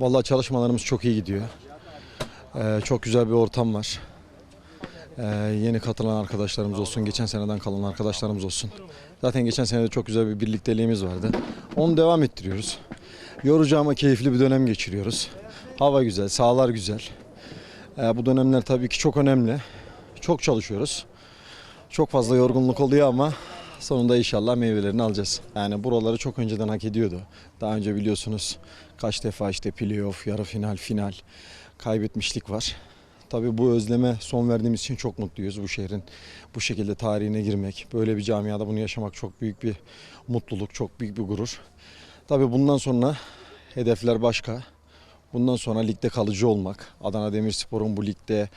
Vallahi çalışmalarımız çok iyi gidiyor. Ee, çok güzel bir ortam var. Ee, yeni katılan arkadaşlarımız olsun, geçen seneden kalan arkadaşlarımız olsun. Zaten geçen sene de çok güzel bir birlikteliğimiz vardı. Onu devam ettiriyoruz. Yorucu ama keyifli bir dönem geçiriyoruz. Hava güzel, sahalar güzel. Ee, bu dönemler tabii ki çok önemli. Çok çalışıyoruz. Çok fazla yorgunluk oluyor ama sonunda inşallah meyvelerini alacağız. Yani buraları çok önceden hak ediyordu. Daha önce biliyorsunuz kaç defa işte playoff, yarı final, final kaybetmişlik var. Tabii bu özleme son verdiğimiz için çok mutluyuz. Bu şehrin bu şekilde tarihine girmek, böyle bir camiada bunu yaşamak çok büyük bir mutluluk, çok büyük bir gurur. Tabii bundan sonra hedefler başka. Bundan sonra ligde kalıcı olmak, Adana Demirspor'un bu ligde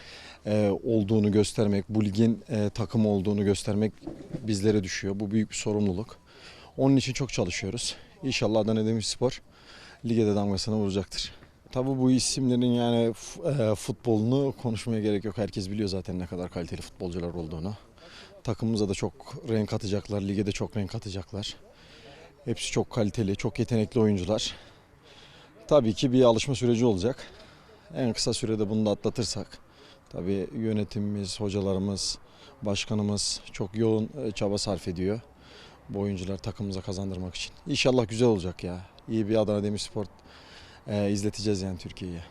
e, olduğunu göstermek, bu ligin e, takımı olduğunu göstermek bizlere düşüyor. Bu büyük bir sorumluluk. Onun için çok çalışıyoruz. İnşallah Adana Demirspor lige de damgasını vuracaktır. Tabii bu isimlerin yani e, futbolunu konuşmaya gerek yok. Herkes biliyor zaten ne kadar kaliteli futbolcular olduğunu. Takımımıza da çok renk katacaklar, lige de çok renk katacaklar. Hepsi çok kaliteli, çok yetenekli oyuncular. Tabii ki bir alışma süreci olacak. En kısa sürede bunu da atlatırsak tabii yönetimimiz, hocalarımız, başkanımız çok yoğun e, çaba sarf ediyor. Bu oyuncular takımımıza kazandırmak için. İnşallah güzel olacak ya. İyi bir Adana Demirspor e, izleteceğiz yani Türkiye'ye.